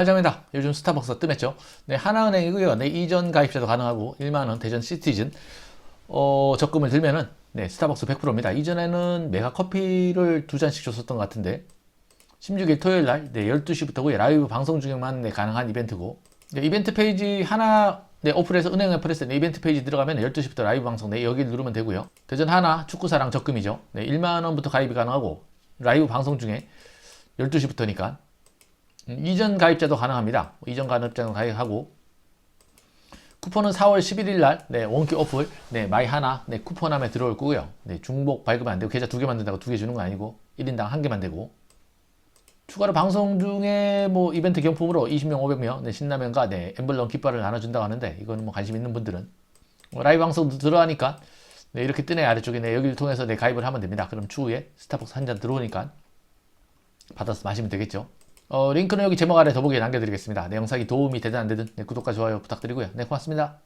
감사합니다. 요즘 스타벅스 뜸했죠. 네, 하나은행이고요. 네, 이전 가입자도 가능하고 1만원 대전 시티즌 어, 적금을 들면은 네, 스타벅스 100%입니다. 이전에는 메가 커피를 두 잔씩 줬었던 것 같은데 16일 토요일 날 네, 12시부터고요. 라이브 방송 중에만 네, 가능한 이벤트고 네, 이벤트 페이지 하나 네, 어플에서 은행 어플에서 네, 이벤트 페이지 들어가면 12시부터 라이브 방송 네, 여기를 누르면 되고요. 대전 하나 축구사랑 적금이죠. 네, 1만 원부터 가입이 가능하고 라이브 방송 중에 12시부터니까 음, 이전 가입자도 가능합니다. 이전 가입자도 가입하고 쿠폰은 4월 11일 날 네, 원큐 어플 네, 마이 하나 네, 쿠폰함에 들어올 거고요. 네, 중복 발급은 안 되고 계좌 두 개 만든다고 두 개 주는 거 아니고 1인당 한 개만 되고 추가로 방송 중에 뭐 이벤트 경품으로 20명, 500명 네, 신라면과 네, 엠블럼 깃발을 나눠준다고 하는데 이거는 뭐 관심 있는 분들은 뭐 라이브 방송도 들어가니까 네, 이렇게 뜨네 아래쪽에 네, 여기를 통해서 네, 가입을 하면 됩니다. 그럼 추후에 스타벅스 한 잔 들어오니까 받아서 마시면 되겠죠. 어, 링크는 여기 제목 아래 더보기에 남겨드리겠습니다. 내 영상이 도움이 되든 안 되든 네, 구독과 좋아요 부탁드리고요. 네, 고맙습니다.